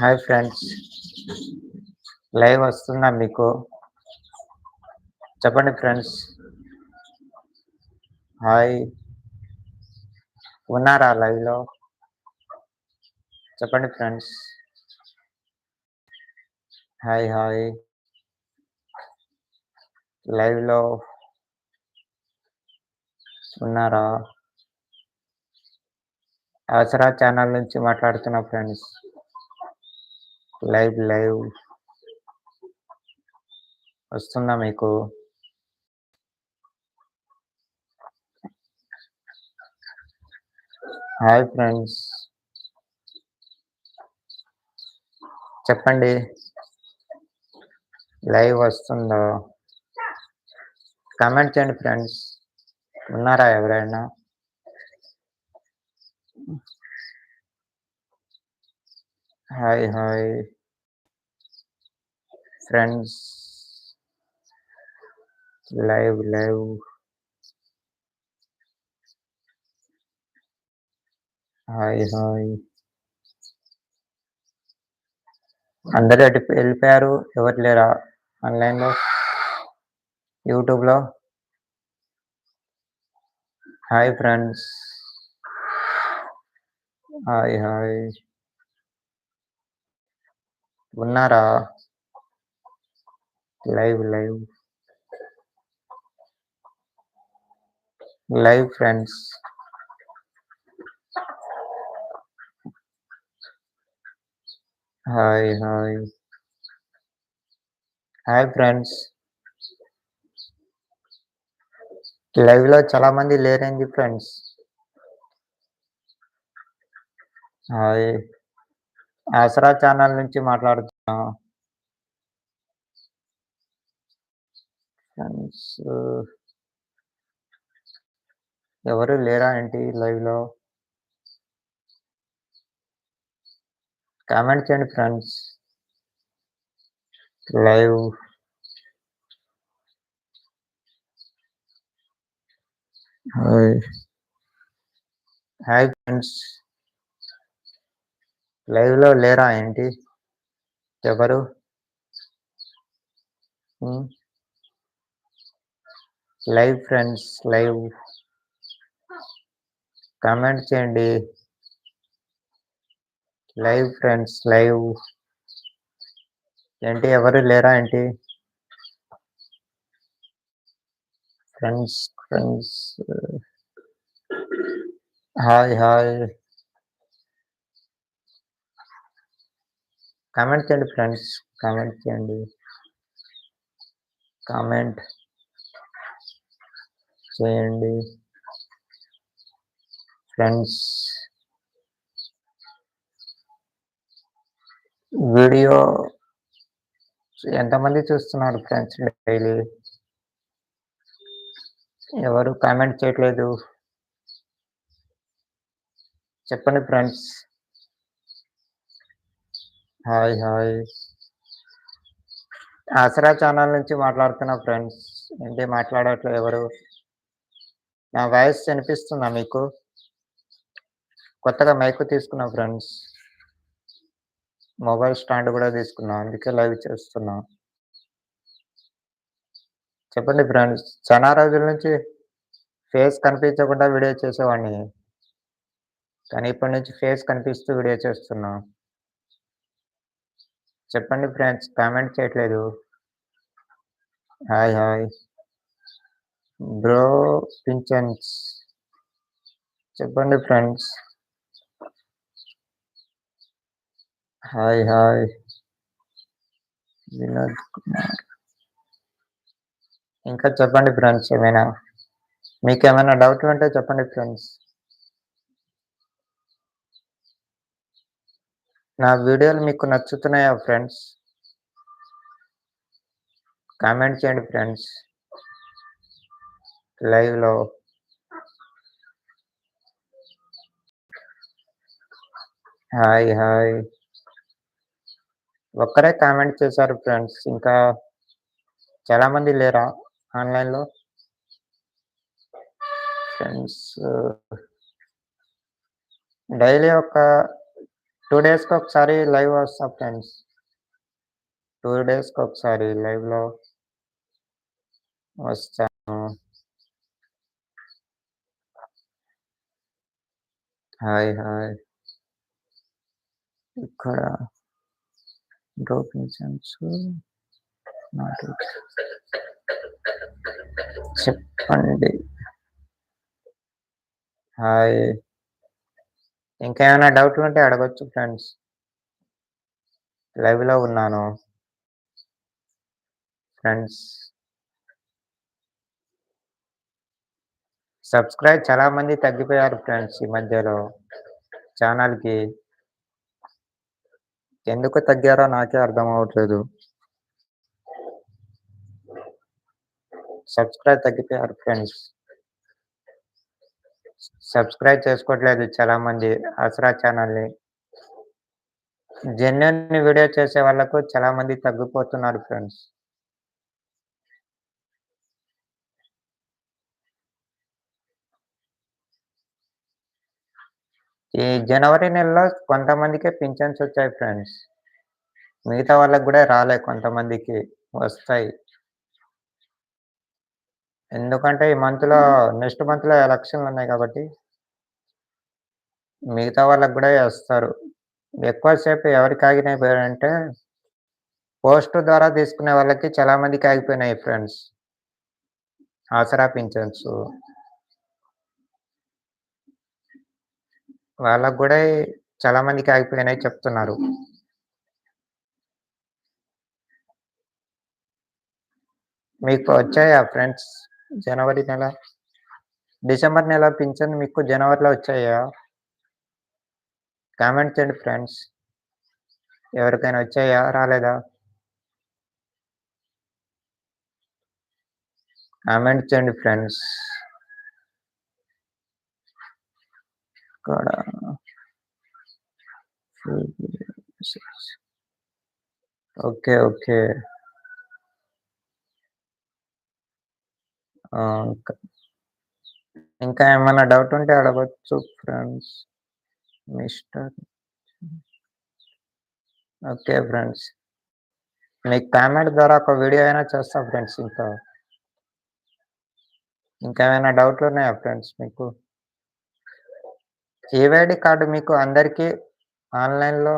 Hi friends. Live వస్తుందా మీకు? చెప్పండి ఫ్రెండ్స్. హాయ్. ఉన్నారా లైవ్లో? చెప్పండి ఫ్రెండ్స్. Hi hi. లైవ్లో ఉన్నారా? అవసరా ఛానల్ నుంచి మాట్లాడుతున్నా ఫ్రెండ్స్. Live live. వస్తుందా మీకు? Hi friends. చెప్పండి. లైవ్ వస్తుందో? కామెంట్ చేయండి ఫ్రెండ్స్. ఉన్నారా ఎవరైనా? Hi hi. Friends live live hi hi అందరూ అటు వెళ్ళిపోయారు? ఎవరు లేరా? ఆన్లైన్లో యూట్యూబ్లో హాయ్ ఫ్రెండ్స్ హాయ్ హాయ్ ఉన్నారా? Live live. Live friends. Hi hi. Hi friends. లైవ్లో చాలా మంది లేరేంది ఫ్రెండ్స్. హాయ్. ఆసరా ఛానల్ నుంచి మాట్లాడుతున్నా ఫ్రెండ్స్ Uh, ఎవరు లేరా ఏంటి లైవ్లో? కామెంట్ చేయండి friends live hi hi friends లైవ్లో లేరా ఏంటి? ఎవరు? Hmm? Live friends live. Comment చేయండి. Live friends live. ఏంటి ఎవరు లేరా ఏంటి? Friends friends. Hi hi. Comment చేయండి ఫ్రెండ్స్. కామెంట్ చేయండి. కామెంట్. చేయండి. ఫ్రెండ్స్ వీడియో ఎంతమంది చూస్తున్నారు ఫ్రెండ్స్ డైలీ? ఎవరు కామెంట్ చేయట్లేదు. చెప్పండి friends. Hi hi. Asara channel నుంచి మాట్లాడుతున్నా ఫ్రెండ్స్. ఏంటి మాట్లాడట్లేదు ఎవరు? నా వాయిస్ వినిపిస్తుందా మీకు? కొత్తగా మైక్ తీసుకున్నా ఫ్రెండ్స్ మొబైల్ స్టాండ్ కూడా తీసుకున్నా. అందుకే లైవ్ చేస్తున్నా. చెప్పండి ఫ్రెండ్స్ చాలా రోజుల నుంచి ఫేస్ కనిపించకుండా వీడియో చేసేవాడిని. కానీ ఇప్పటి నుంచి ఫేస్ కనిపిస్తూ వీడియో చేస్తున్నా. చెప్పండి ఫ్రెండ్స్ కామెంట్ చేయట్లేదు. Hi hi. బ్రో పింఛన్స్. చెప్పండి friends. Hi hi. Vinod Kumar. ఇంకా చెప్పండి ఫ్రెండ్స్ ఏమైనా? మీకు ఏమైనా డౌట్లు ఉంటే చెప్పండి ఫ్రెండ్స్. నా వీడియోలు మీకు నచ్చుతున్నాయా ఫ్రెండ్స్? కామెంట్ చేయండి ఫ్రెండ్స్. లైవ్లో హాయ్ హాయ్ ఒక్కరే కామెంట్ చేశారు ఫ్రెండ్స్ ఇంకా చాలా మంది లేరా ఆన్లైన్లో ఫ్రెండ్స్ డైలీ ఒక టూ డేస్కి ఒకసారి లైవ్ వస్తా ఫ్రెండ్స్. టూ డేస్కి ఒకసారి లైవ్‌లో వస్తాను. హాయ్! హాయ్! ఇక్కడ డ్రోపించన్స్ నాట్ చెప్పండి. హాయ్! ఇంకా ఏమైనా డౌట్లు ఉంటే అడగొచ్చు ఫ్రెండ్స్. లైవ్‌లో ఉన్నాను. ఫ్రెండ్స్. సబ్స్క్రైబ్ చాలా మంది తగ్గిపోయారు ఫ్రెండ్స్ ఈ మధ్యలో ఛానల్‌కి. ఎందుకు తగ్గారో నాకే అర్థం అవ్వట్లేదు. Subscribe తగ్గిపోయారు friends. సబ్స్క్రైబ్ చేసుకోవట్లేదు చాలా మంది అసరా ఛానల్‌ని. జెన్యున్ వీడియో చేసే వాళ్ళకు చాలా మంది తగ్గిపోతున్నారు ఫ్రెండ్స్. ఈ జనవరి నెలలో కొంతమందికే పింఛన్స్ వచ్చాయి ఫ్రెండ్స్. మిగతా వాళ్ళకి గూడా రాలే కొంతమందికి. వస్తాయి. ఎందుకంటే ఈ మంత్‌లో నెక్స్ట్ మంత్‌లో ఎలక్షన్‌లున్నాయి కాబట్టి మిగతా వాళ్ళకి గూడా ఏస్తారు. ఎక్కువ సేపు ఎవరికి ఆగినాయంటే పోస్ట్ ద్వారా తీసుకునే వాళ్ళకి చాలా మందికి ఆగిపోయినాయి ఫ్రెండ్స్. ఆసరా పింఛన్స్. వాళ్ళకు కూడా చాలా మందికి ఆగిపోయినాయి చెప్తున్నారు. మీకు వచ్చాయా ఫ్రెండ్స్ జనవరి నెల? డిసెంబర్ నెల పింఛన్ మీకు జనవరిలో వచ్చాయా? కామెంట్ చేయండి ఫ్రెండ్స్. ఎవరికైనా వచ్చాయా? రాలేదా? కామెంట్ చేయండి ఫ్రెండ్స్. ఇక్కడ ఓకే. ఓకే. ఇంకా ఏమైనా డౌట్ ఉంటే అడగచ్చు ఫ్రెండ్స్. Mister okay friends. మీకు కామెంట్ ద్వారా ఒక వీడియో అయినా చేస్తా ఫ్రెండ్స్ ఇంకా. ఇంకేమైనా డౌట్లున్నాయా ఫ్రెండ్స్ మీకు? ఏవైడి కార్డు మీకు అందరికీ ఆన్‌లైన్‌లో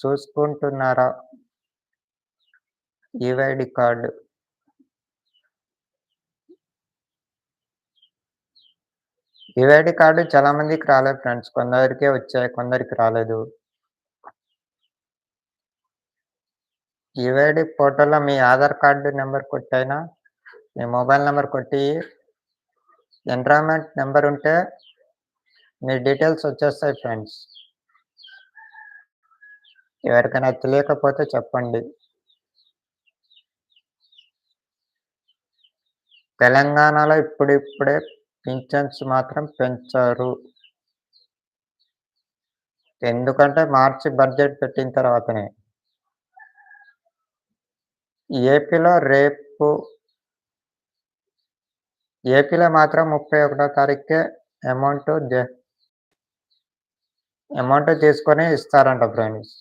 చూసుకుంటున్నారా? ఏవైడి కార్డు ఏవైడి కార్డు చాలా మందికి రాలేదు ఫ్రెండ్స్. కొందరికే వచ్చాయి. కొందరికి రాలేదు. ఈవైడి ఫోటోలో మీ ఆధార్ కార్డు నెంబర్ కొట్టైనా, మీ మొబైల్ నెంబర్ కొట్టి ఎన్‌రాల్మెంట్ నెంబర్ ఉంటే మీ డీటెయిల్స్ వచ్చేస్తాయి ఫ్రెండ్స్. ఎవరికైనా తెలియకపోతే చెప్పండి. తెలంగాణలో ఇప్పుడిప్పుడే పింఛన్స్ మాత్రం పెంచారు. ఎందుకంటే మార్చి బడ్జెట్ పెట్టిన తర్వాతనే. ఏపీలో రేపు ఏపీలో మాత్రం 31 తారీఖుకే అమౌంట్ అమౌంట్ తీసుకొని ఇస్తారంట ఫ్రెండ్స్.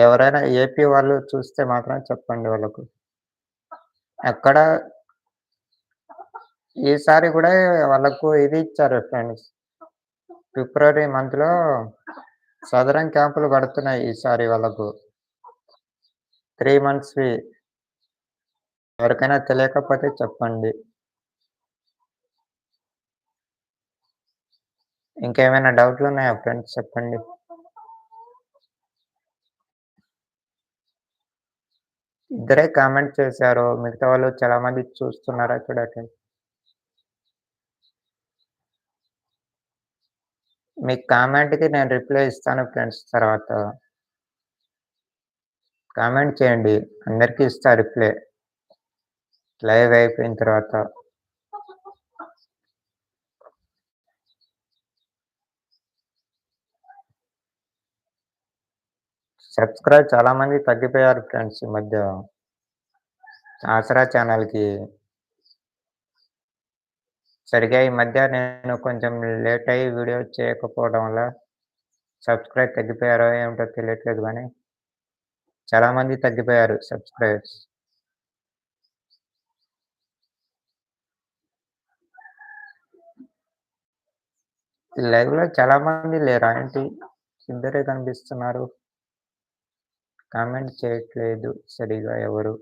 ఎవరైనా ఏపీ వాళ్ళు చూస్తే మాత్రం చెప్పండి వాళ్ళకు. అక్కడ ఈసారి కూడా వాళ్ళకు ఇది ఇచ్చారు ఫ్రెండ్స్. ఫిబ్రవరి మంత్‌లో సదరం క్యాంపులు పడుతున్నాయి ఈసారి వాళ్ళకు. త్రీ మంత్స్‌వి. ఎవరికైనా తెలియకపోతే చెప్పండి. ఇంకేమైనా డౌట్లు ఉన్నాయా ఫ్రెండ్స్ చెప్పండి. ఇద్దరే కామెంట్ చేశారు. మిగతా వాళ్ళు చాలా మంది చూస్తున్నారా చూడట్లేదు. మీ కామెంట్‌కి నేను రిప్లై ఇస్తాను ఫ్రెండ్స్ తర్వాత. కామెంట్ చేయండి. అందరికీ ఇస్తా రిప్లై. లైవ్ అయిపోయిన తర్వాత. సబ్స్క్రైబ్ చాలా మంది తగ్గిపోయారు ఫ్రెండ్స్ ఈ మధ్య. ఆసరా ఛానల్‌కి. సరిగా ఈ మధ్య నేను కొంచెం లేట్ అయ్యి వీడియో చేయకపోవడం వల్ల సబ్స్క్రైబ్ తగ్గిపోయారో ఏమిటో తెలియట్లేదు కానీ చాలామంది తగ్గిపోయారు సబ్స్క్రైబర్స్. లైవ్‌లో చాలామంది లేరా ఏంటి? ఇద్దరే కనిపిస్తున్నారు. కామెంట్ చేయట్లేదు సరిగా ఎవరు.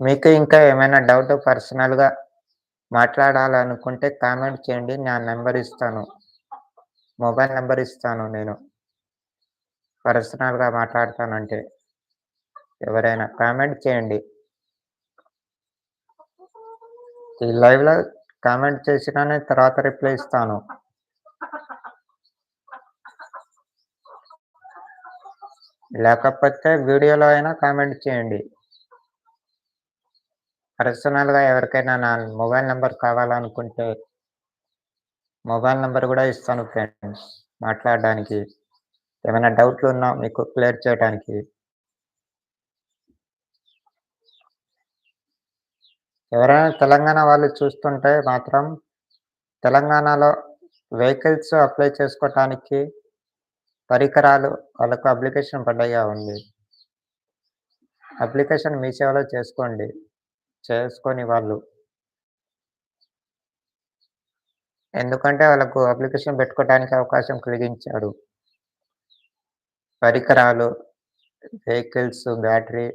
మీకు ఇంకా ఏమైనా డౌట్ పర్సనల్‌గా మాట్లాడాలనుకుంటే కామెంట్ చేయండి. నా నెంబర్ ఇస్తాను. మొబైల్ నెంబర్ ఇస్తాను నేను. పర్సనల్‌గా మాట్లాడతానంటే. ఎవరైనా కామెంట్ చేయండి. ఈ లైవ్‌లో కామెంట్ చేసినానే తర్వాత రిప్లై ఇస్తాను. లేకపోతే వీడియోలో అయినా కామెంట్ చేయండి. పర్సనల్‌గా ఎవరికైనా నా మొబైల్ నెంబర్ కావాలనుకుంటే మొబైల్ నెంబర్ కూడా ఇస్తాను ఫ్రెండ్స్ మాట్లాడడానికి. ఏమైనా డౌట్లున్నా మీకు క్లియర్ చేయడానికి. ఎవరైనా తెలంగాణ వాళ్ళు చూస్తుంటే మాత్రం తెలంగాణలో వెహికల్స్ అప్లై చేసుకోవటానికి పరికరాలు వాళ్ళకు అప్లికేషన్ పడ్డాయా ఉంది. అప్లికేషన్ మీ సేవలో చేసుకోండి. చేసుకొని వాళ్ళు ఎందుకంటే వాళ్ళకు అప్లికేషన్ పెట్టుకోవడానికి అవకాశం కలిగించాడు. పరికరాలు, వెహికల్స్, బ్యాటరీ,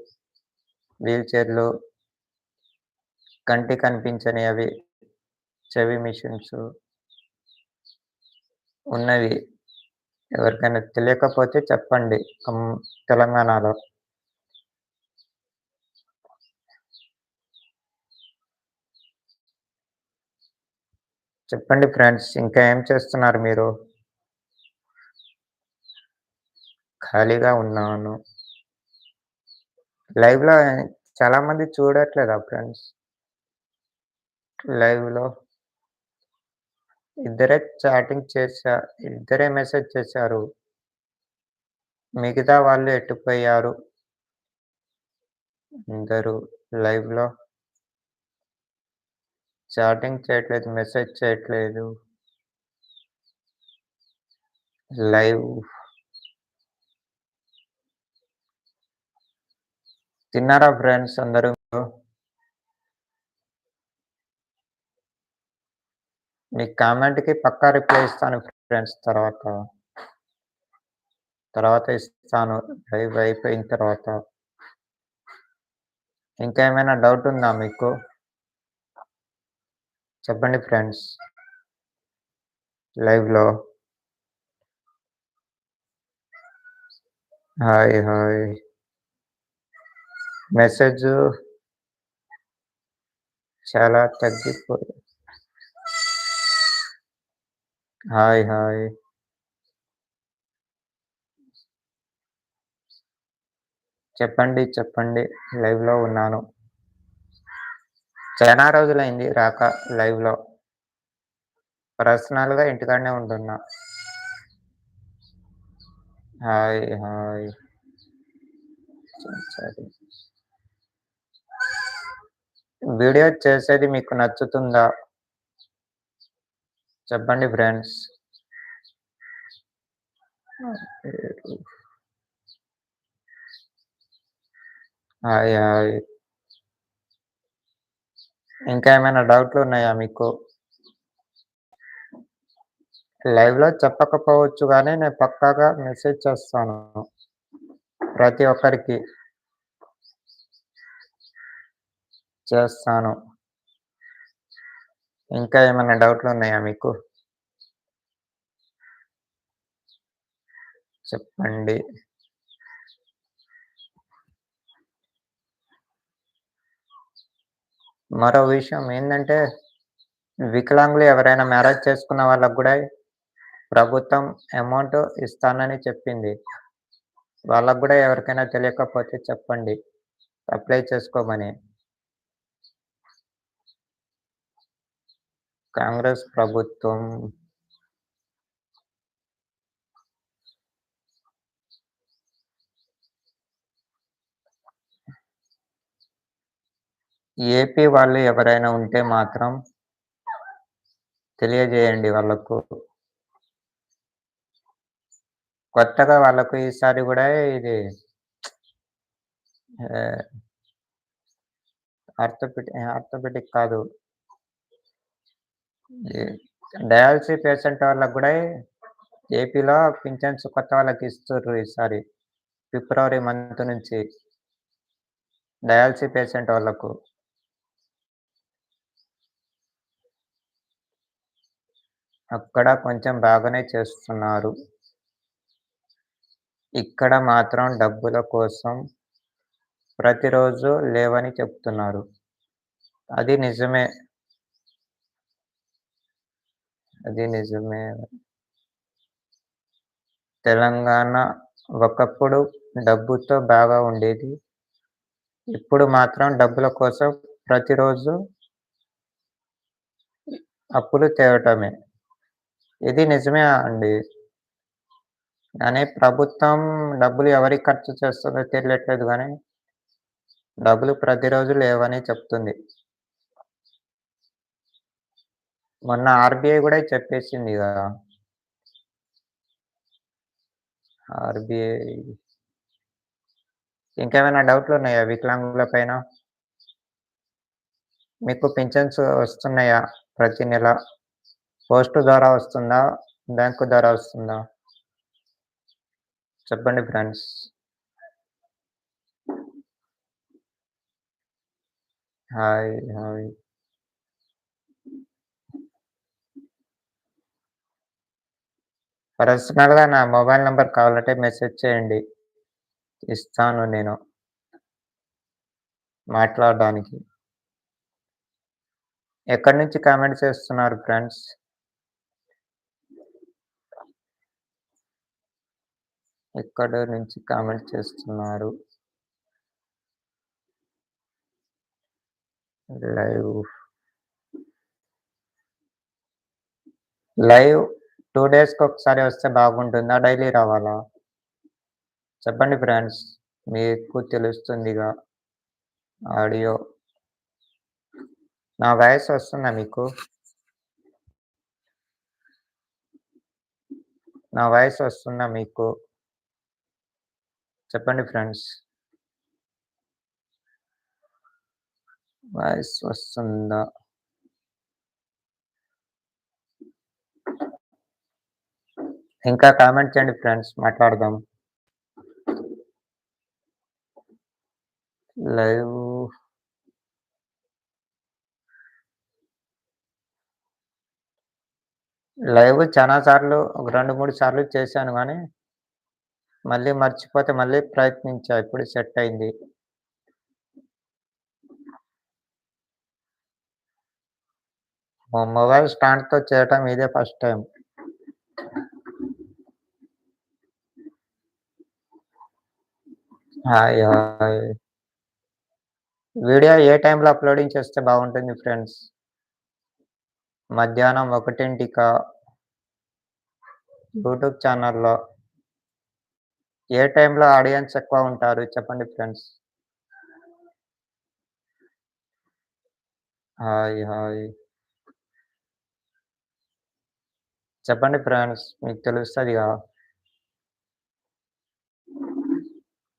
వీల్ చైర్‌లు కంటి కనిపించని అవి, చెవి మిషన్స్ ఉన్నవి. ఎవరికైనా తెలియకపోతే చెప్పండి. తెలంగాణలో. చెప్పండి ఫ్రెండ్స్. ఇంకా ఏం చేస్తున్నారు మీరు? ఖాళీగా ఉన్నాను. లైవ్‌లో చాలా మంది చూడట్లేదా ఫ్రెండ్స్? లైవ్‌లో. ఇద్దరే చాటింగ్ చేశా ఇద్దరే మెసేజ్ చేశారు. మిగతా వాళ్ళు ఎట్టుపోయారు అందరూ లైవ్‌లో. చాటింగ్ చేయట్లేదు. మెసేజ్ చేయట్లేదు. లైవ్. తిన్నారా ఫ్రెండ్స్ అందరూ? మీ కామెంట్‌కి పక్కా రిప్లై ఇస్తాను ఫ్రెండ్స్ తర్వాత. తర్వాత ఇస్తాను. లైవ్ అయిపోయిన తర్వాత. ఇంకా ఏమైనా డౌట్ ఉందా మీకు? చెప్పండి ఫ్రెండ్స్. లైవ్‌లో. హాయ్. హాయ్. మెసేజ్ చాలా తగ్గిపోయి హాయ్. హాయ్. చెప్పండి. చెప్పండి. లైవ్‌లో ఉన్నాను. చాలా రోజులైంది రాక లైవ్‌లో. పర్సనల్‌గా ఇంటికాడనే ఉంటున్నా. హాయ్. హాయ్. వీడియో చేసేది మీకు నచ్చుతుందా? చెప్పండి ఫ్రెండ్స్. హాయ్. హాయ్. ఇంకా ఏమైనా డౌట్లున్నాయా మీకు? లైవ్‌లో చెప్పకపోవచ్చు కానీ నేను పక్కాగా మెసేజ్ చేస్తాను. ప్రతి ఒక్కరికి. చేస్తాను. ఇంకా ఏమైనా డౌట్లు ఉన్నాయా మీకు? చెప్పండి. మరో విషయం ఏంటంటే వికలాంగులు ఎవరైనా మ్యారేజ్ చేసుకున్న వాళ్ళకు కూడా ప్రభుత్వం అమౌంట్ ఇస్తానని చెప్పింది. వాళ్ళకు కూడా ఎవరికైనా తెలియకపోతే చెప్పండి. అప్లై చేసుకోమని. కాంగ్రెస్ ప్రభుత్వం ఏపీ వాళ్ళు ఎవరైనా ఉంటే మాత్రం తెలియజేయండి వాళ్ళకు. కొత్తగా వాళ్ళకు ఈసారి కూడా ఇది ఆర్థోపెటిక్ ఆర్థోపెటిక్ కాదు. డయాలసిస్ పేషెంట్ వాళ్ళకి కూడా ఏపీలో పింఛన్స్ కొత్త వాళ్ళకి ఇస్తుర్రు ఈసారి. ఫిబ్రవరి మంత్ నుంచి. డయాలసిస్ పేషెంట్ వాళ్ళకు. అక్కడ కొంచెం బాగానే చేస్తున్నారు. ఇక్కడ మాత్రం డబ్బుల కోసం ప్రతిరోజు లేవని చెప్తున్నారు. అది నిజమే. అది నిజమే. తెలంగాణ ఒకప్పుడు డబ్బుతో బాగా ఉండేది. ఇప్పుడు మాత్రం డబ్బుల కోసం ప్రతిరోజు అప్పులు తేవటమే. ఇది నిజమే అండి. కానీ ప్రభుత్వం డబ్బులు ఎవరికి ఖర్చు చేస్తుందో తెలియట్లేదు కానీ డబ్బులు ప్రతిరోజు లేవని చెప్తుంది. మొన్న ఆర్‌బీఐ కూడా చెప్పేసింది కదా ఆర్‌బీఐ ఇంకేమైనా డౌట్లు ఉన్నాయా వికలాంగుల పైన? మీకు పింఛన్స్ వస్తున్నాయా ప్రతి నెల? పోస్ట్ ద్వారా వస్తుందా? బ్యాంకు ద్వారా వస్తుందా? చెప్పండి ఫ్రెండ్స్. హాయ్. హాయ్. పర్సనల్‌గా నా మొబైల్ నెంబర్ కావాలంటే మెసేజ్ చేయండి. ఇస్తాను నేను. మాట్లాడడానికి. ఎక్కడి నుంచి కామెంట్ చేస్తున్నారు ఫ్రెండ్స్? ఎక్కడ నుంచి కామెంట్ చేస్తున్నారు? లైవ్. లైవ్ టూ డేస్కి ఒకసారి వస్తే బాగుంటుందా? డైలీ రావాలా? చెప్పండి ఫ్రెండ్స్. మీకు తెలుస్తుందిగా. ఆడియో. నా వాయిస్ వస్తుందా మీకు? నా వాయిస్ వస్తుందా మీకు? చెప్పండి ఫ్రెండ్స్. వాయిస్ వస్తుందా? ఇంకా కామెంట్ చేయండి ఫ్రెండ్స్ మాట్లాడదాం. లైవ్ లైవ్ చానా సార్లు ఒక 2, 3 సార్లు చేశాను కానీ మళ్ళీ మర్చిపోతే మళ్ళీ ప్రయత్నించా. ఇప్పుడు సెట్ అయింది. మొబైల్ స్టాండ్‌తో చేయటం ఇదే first time hi. Hi. Video ఏ టైంలో అప్‌లోడింగ్ చేస్తే బాగుంటుంది ఫ్రెండ్స్? మధ్యాహ్నం ఒకటింటిక యూట్యూబ్ ఛానల్‌లో. ఏ టైంలో ఆడియన్స్ ఎక్కువ ఉంటారు చెప్పండి ఫ్రెండ్స్? హాయ్. హాయ్. చెప్పండి ఫ్రెండ్స్. మీకు తెలుస్తదిగా.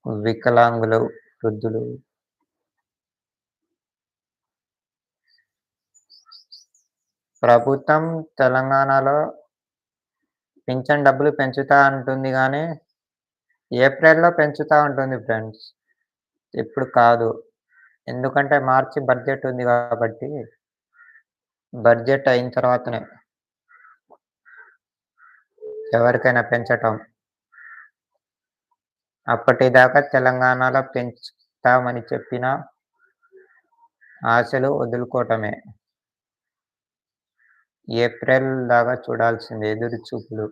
వికలాంగులు, వృద్ధులు. ప్రభుత్వం తెలంగాణలో పింఛన్ డబ్బులు పెంచుతా ఉంటుంది కానీ ఏప్రిల్‌లో పెంచుతా ఉంటుంది ఫ్రెండ్స్. ఇప్పుడు కాదు. ఎందుకంటే మార్చి బడ్జెట్ ఉంది కాబట్టి బడ్జెట్ అయిన తర్వాతనే. ఎవరికైనా పెంచటం. అప్పటిదాకా తెలంగాణలో పెంచుతామని చెప్పిన ఆశలు వదులుకోవటమే. ఏప్రిల్ దాకా చూడాల్సిందే ఎదురు చూపులు.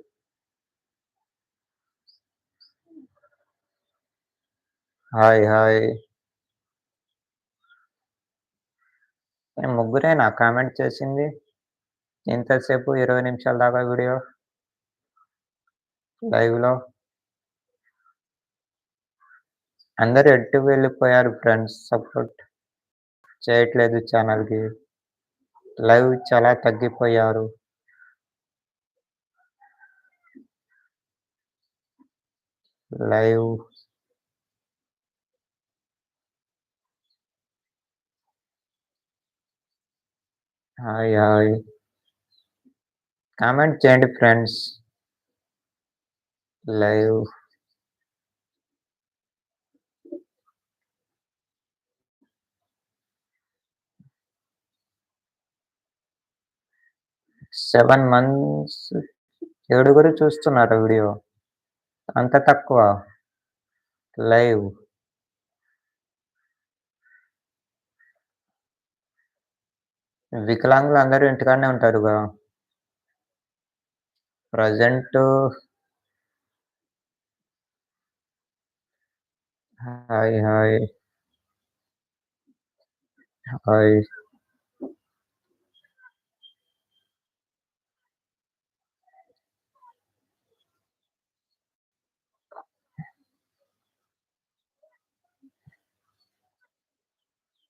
హాయ్. హాయ్. ముగ్గురేనా కామెంట్ చేసింది? ఎంతసేపు 20 నిమిషాల దాకా వీడియో? లైవ్‌లో. అందరూ ఎటు వెళ్ళిపోయారు ఫ్రెండ్స్ సపోర్ట్? చేయట్లేదు ఛానల్‌కి. లైవ్ చాలా తగ్గిపోయారు. Live hi hi. కామెంట్ చేయండి ఫ్రెండ్స్. లైవ్ సెవెన్ మంత్స్ ఏడుగురు చూస్తున్నారు వీడియో. అంత తక్కువ. లైవ్. వికలాంగులు అందరూ ఇంటికాడనే ఉంటారుగా. Present hi hi. Hi.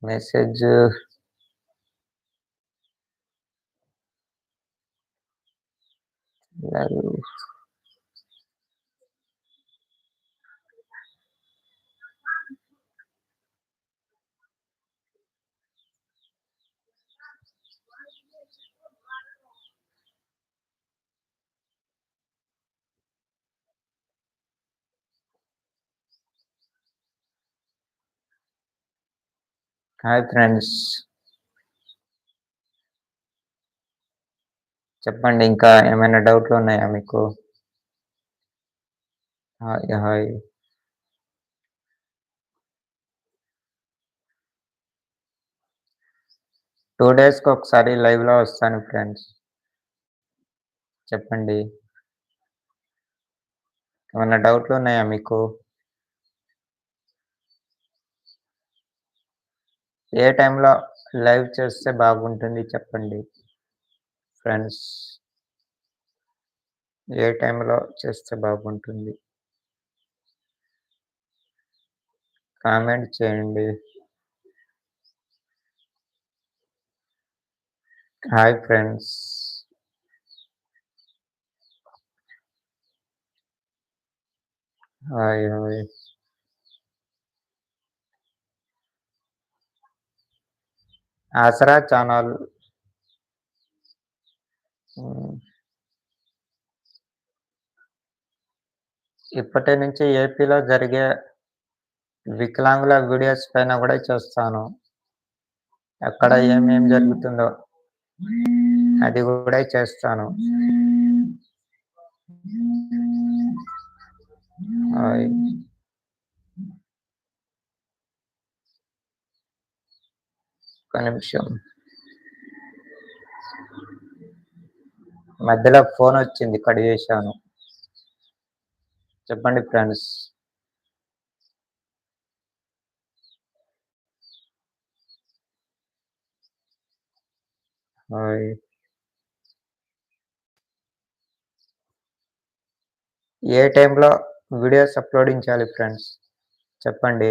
Message live hi friends. చెప్పండి ఇంకా ఏమైనా డౌట్లున్నాయా మీకు? Hi hi. టూ డేస్‌కి ఒకసారి లైవ్‌లో వస్తాను ఫ్రెండ్స్. చెప్పండి. ఏమైనా డౌట్లు ఉన్నాయా మీకు? ఏ టైంలో లైవ్ చేస్తే బాగుంటుంది చెప్పండి. ఫ్రెండ్స్. ఏ టైంలో చేస్తే బాగుంటుంది? కామెంట్ చేయండి. Hi friends. Hi hi. Asara channel ఇప్పటి నుంచి ఏపీలో జరిగే వికలాంగుల వీడియోస్ పైన కూడా చేస్తాను. ఎక్కడ ఏమేం జరుగుతుందో అది కూడా చేస్తాను. హాయ్. ఒక్క నిమిషం. మధ్యలో ఫోన్ వచ్చింది కట్ చేశాను చెప్పండి ఫ్రెండ్స్. హాయ్. ఏ టైంలో వీడియోస్ అప్‌లోడించాలి ఫ్రెండ్స్? చెప్పండి.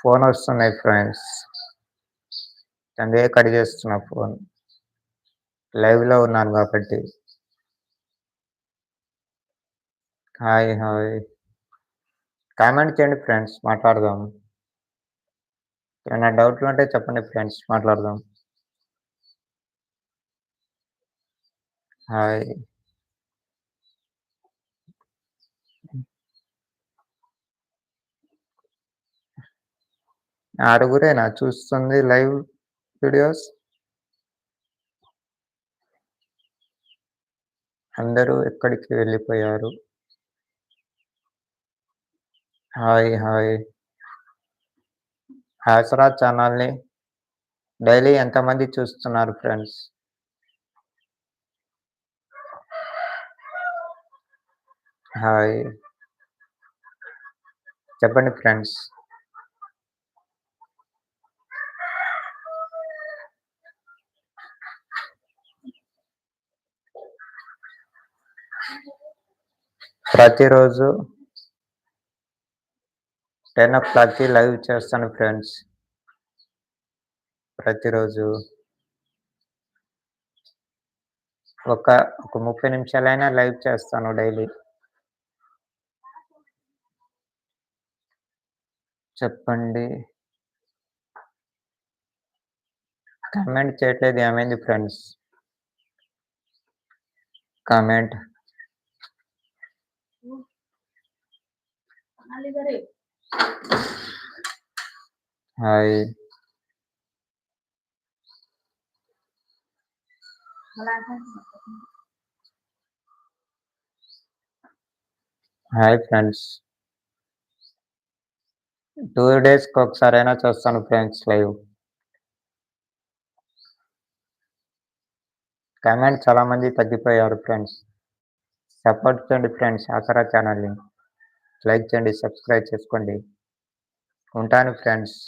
ఫోన్ వస్తున్నాయి ఫ్రెండ్స్. తండ్రి కట్ చేస్తున్నా ఫోన్. లైవ్‌లో ఉన్నాను కాబట్టి హాయ్ హాయ్. కామెంట్ చేయండి ఫ్రెండ్స్ మాట్లాడదాం. ఏమైనా డౌట్లుంటే చెప్పండి ఫ్రెండ్స్ మాట్లాడదాం. హాయ్. ఆరుగురేనా చూస్తుంది లైవ్ వీడియోస్? అందరూ ఎక్కడికి వెళ్ళిపోయారు? Hi hi. ఆసరా ఛానల్ని డైలీ ఎంతమంది చూస్తున్నారు ఫ్రెండ్స్? హాయ్. చెప్పండి ఫ్రెండ్స్. ప్రతిరోజు టెన్ ఓ క్లాక్కి లైవ్ చేస్తాను ఫ్రెండ్స్. ప్రతిరోజు ఒక ఒక ముప్పై నిమిషాలైనా లైవ్ చేస్తాను డైలీ. చెప్పండి. కామెంట్ చేయట్లేదు ఏమైంది friends? Comment hi. Hi friends. Two డేస్కి ఒకసారైనా చూస్తాను ఫ్రెండ్స్ లైవ్. కామెంట్ చాలా మంది తగ్గిపోయారు ఫ్రెండ్స్. సపోర్ట్ చేయండి ఫ్రెండ్స్ ఆసరా ఛానల్ని. లైక్ చేయండి సబ్స్క్రైబ్ చేసుకోండి. ఉంటాను ఫ్రెండ్స్.